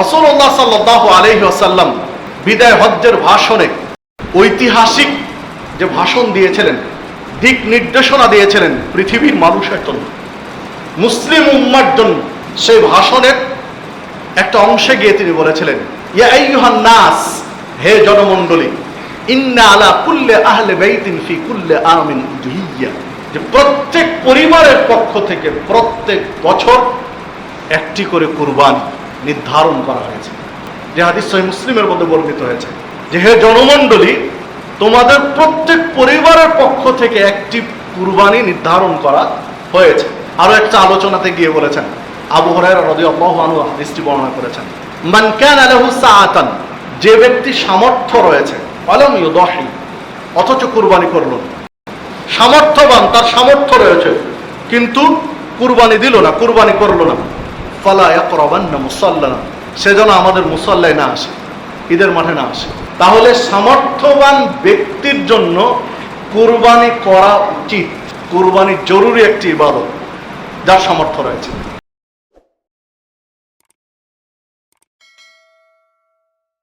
রসুল্লাহ সাল্লাহ আলহি আসাল্লাম বিদায় হজ্জের ভাষণে ঐতিহাসিক যে ভাষণ দিয়েছিলেন, দিক নির্দেশনা দিয়েছিলেন পৃথিবীর মানুষের জন্য, মুসলিম উম্মার জন্য, সেই ভাষণের একটা অংশে গিয়ে তিনি বলেছিলেন নাস, হে জনমণ্ডলী, ইন্না আলা কুল্লে আহলে বাইতিন ফি কুল্লে আমিন যে প্রত্যেক পরিবারের পক্ষ থেকে প্রত্যেক বছর একটি করে কুরবানি। নির্ধারণ করা হয়েছে। যে হাদিস সহিহ মুসলিমের মধ্যে বর্ণিত হয়েছে যে, হে জনমণ্ডলী, তোমাদের প্রত্যেক পরিবারের পক্ষ থেকে একটি কুরবানি নির্ধারণ করা হয়েছে। আরও একটা আলোচনাতে গিয়ে বলেছেন, আবু হরাইরা বর্ণনা করেছেন, মান কানা লাহু সাআতান, যে ব্যক্তি সামর্থ্য রয়েছে আলম ইউদাহি, অথচ কুরবানি করল। সামর্থ্যবান, তার সামর্থ্য রয়েছে, কিন্তু কুরবানি দিল না, কুরবানি করল না। ফালা ইয়াকরাবান্না মুসাল্লানা। সে যেন আমাদের মুসল্লায় না আসে, ঈদের মাঠে না আসে। তাহলে সামর্থ্যবান ব্যক্তির জন্য কোরবানি করা উচিত। কোরবানি জরুরি একটি ইবাদত, যার সামর্থ্য রয়েছে।